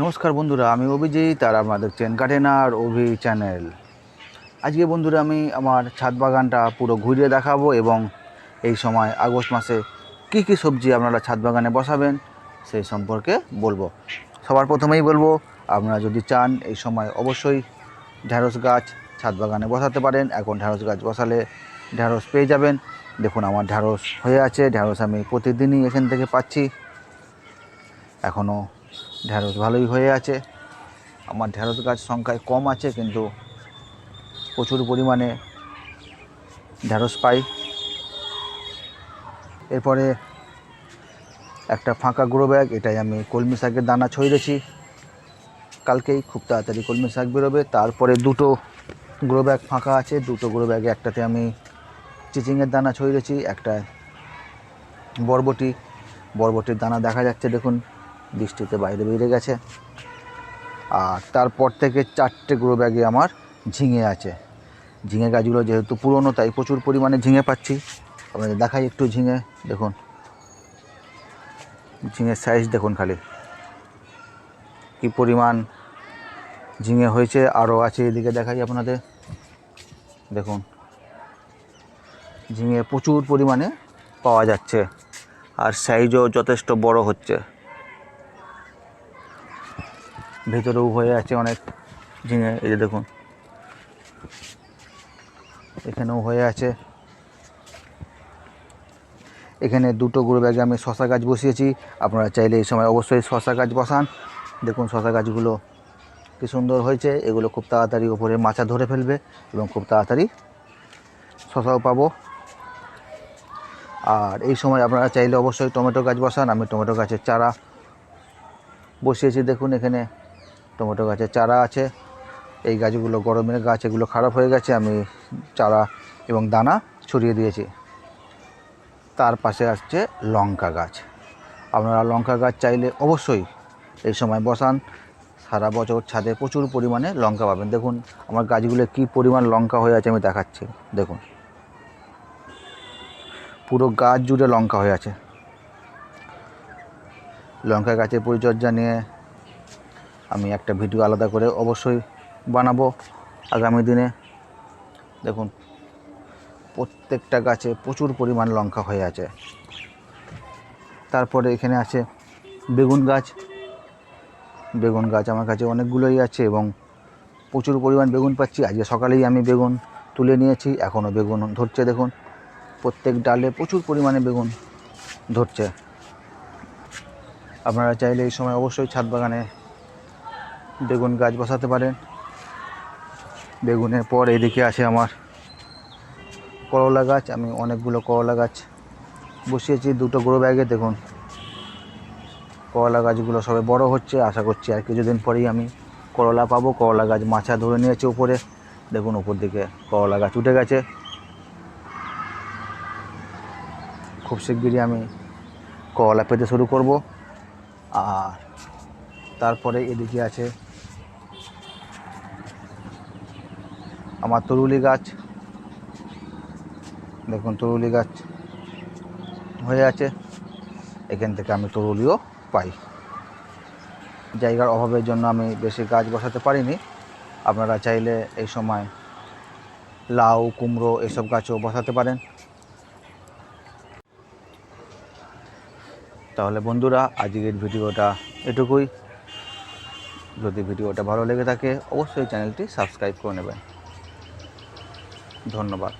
নমস্কার বন্ধুরা, আমি অভিজিৎ আর আপনারা দেখছেন কাটেনার অভি চ্যানেল। আজকে বন্ধুরা আমি আমার ছাদ বাগানটা পুরো ঘুরিয়ে দেখাবো এবং এই সময় আগস্ট মাসে কি কি সবজি আপনারা ছাদ বাগানে বসাবেন সেই সম্পর্কে বলব। সবার প্রথমেই বলব, আপনারা যদি চান এই সময় অবশ্যই ঢ্যাঁড়স গাছ ছাদ বাগানে বসাতে পারেন। এখন ঢ্যাঁড়স গাছ বসালে ঢ্যাঁড়স পেয়ে যাবেন। দেখুন আমার ঢ্যাঁড়স হয়ে আছে ঢ্যাঁড়স আমি প্রতিদিনই এখান থেকে পাচ্ছি। এখনও ঢ্যাঁড়স ভালোই হয়ে আছে। আমার ঢ্যাঁড়স গাছ সংখ্যায় কম আছে, কিন্তু প্রচুর পরিমাণে ঢ্যাঁড়স পাই। এরপরে একটা ফাঁকা গ্রো ব্যাগ, এটাই আমি কলমি শাকের দানা ছড়িয়েছি কালকেই খুব তাড়াতাড়ি কলমি শাক বেরোবে। তারপরে দুটো গ্রো ব্যাগ ফাঁকা আছে। দুটো গ্রো ব্যাগে একটাতে আমি চিচিংয়ের দানা ছড়িয়েছি একটা বরবটি। বরবটির দানা দেখা যাচ্ছে, দেখুন। বৃষ্টিতে বাইরে বেরিয়ে গেছে। আর তারপর থেকে চারটে গ্রো ব্যাগে আমার ঝিঙে আছে। ঝিঙে গাছগুলো যেহেতু পুরনো, তাই প্রচুর পরিমাণে ঝিঙে পাচ্ছি। আপনাদের দেখাই একটু ঝিঙে, দেখুন। ঝিঙের সাইজ দেখুন খালি। কি পরিমাণ ঝিঙে হয়েছে, আরও আছে এদিকে দেখাই আপনাদের। দেখুন। ঝিঙে প্রচুর পরিমাণে পাওয়া যাচ্ছে। আর সাইজও যথেষ্ট বড় হচ্ছে। ভেতরেও হয়ে আছে অনেক ঝিঙে, এই যে দেখুন। এখানেও হয়ে আছে। এখানে দুটো গুঁড়ো ব্যাগে আমি শশা গাছ বসিয়েছি। আপনারা চাইলে এই সময় অবশ্যই শশা গাছ বসান। দেখুন শশা গাছগুলো কি সুন্দর হয়েছে। এগুলো খুব তাড়াতাড়ি ওপরে মাচা ধরে ফেলবে এবং খুব তাড়াতাড়ি শশাও পাবো। আর এই সময় আপনারা চাইলে অবশ্যই টমেটো গাছ বসান। আমি টমেটো গাছের চারা বসিয়েছি, দেখুন এখানে। টমেটো গাছের চারা আছে। এই গাছগুলো গরমের গাছ, এগুলো খারাপ হয়ে গেছে, আমি চারা এবং দানা ছড়িয়ে দিয়েছি। তার পাশে আসছে লঙ্কা গাছ। আপনারা লঙ্কা গাছ চাইলে অবশ্যই এই সময় বসান। সারা বছর ছাদে প্রচুর পরিমাণে লঙ্কা পাবেন। দেখুন, আমার গাছগুলো কী পরিমাণ লঙ্কা হয়ে আছে আমি দেখাচ্ছি। দেখুন। পুরো গাছ জুড়ে লঙ্কা হয়ে আছে। লঙ্কা গাছের পরিচর্যা নিয়ে আমি একটা ভিডিও আলাদা করে অবশ্যই বানাবো আগামী দিনে। দেখুন, প্রত্যেকটা গাছে প্রচুর পরিমাণ লঙ্কা হয়ে আছে। তারপরে এখানে আছে বেগুন গাছ। বেগুন গাছ আমার কাছে অনেকগুলোই আছে এবং প্রচুর পরিমাণ বেগুন পাচ্ছি। আজকে সকালেই আমি বেগুন তুলে নিয়েছি এখনও বেগুন ধরছে দেখুন। প্রত্যেক ডালে প্রচুর পরিমাণে বেগুন ধরছে। আপনারা চাইলে এই সময় অবশ্যই ছাদ বাগানে বেগুন গাছ বসাতে পারেন। বেগুনের পর এদিকে আছে আমার করলা গাছ। আমি অনেকগুলো করলা গাছ বসিয়েছি দুটো গ্রো ব্যাগে দেখুন, করলা গাছগুলো সবে বড় হচ্ছে। আশা করছি আর কিছুদিন পরেই আমি করলা পাবো। করলা গাছ মাচা ধরে নিয়েছে উপরে। দেখুন, উপর দিকে করলা গাছ উঠে গেছে। খুব শিগগিরই আমি করলা পেতে শুরু করব। আর তারপরে এদিকে আছে আমার তরুলি গাছ। দেখুন, তরুলি গাছ হয়ে আছে। এখান থেকে আমি তরুলিও পাই। জায়গার অভাবের জন্য আমি বেশি গাছ বসাতে পারিনি। আপনারা চাইলে এই সময় লাউ, কুমড়ো এসব গাছও বসাতে পারেন। তাহলে বন্ধুরা, আজকের ভিডিওটা এটুকুই। যদি ভিডিওটা ভালো লেগে থাকে, অবশ্যই চ্যানেলটি সাবস্ক্রাইব করে নেবেন। ধন্যবাদ।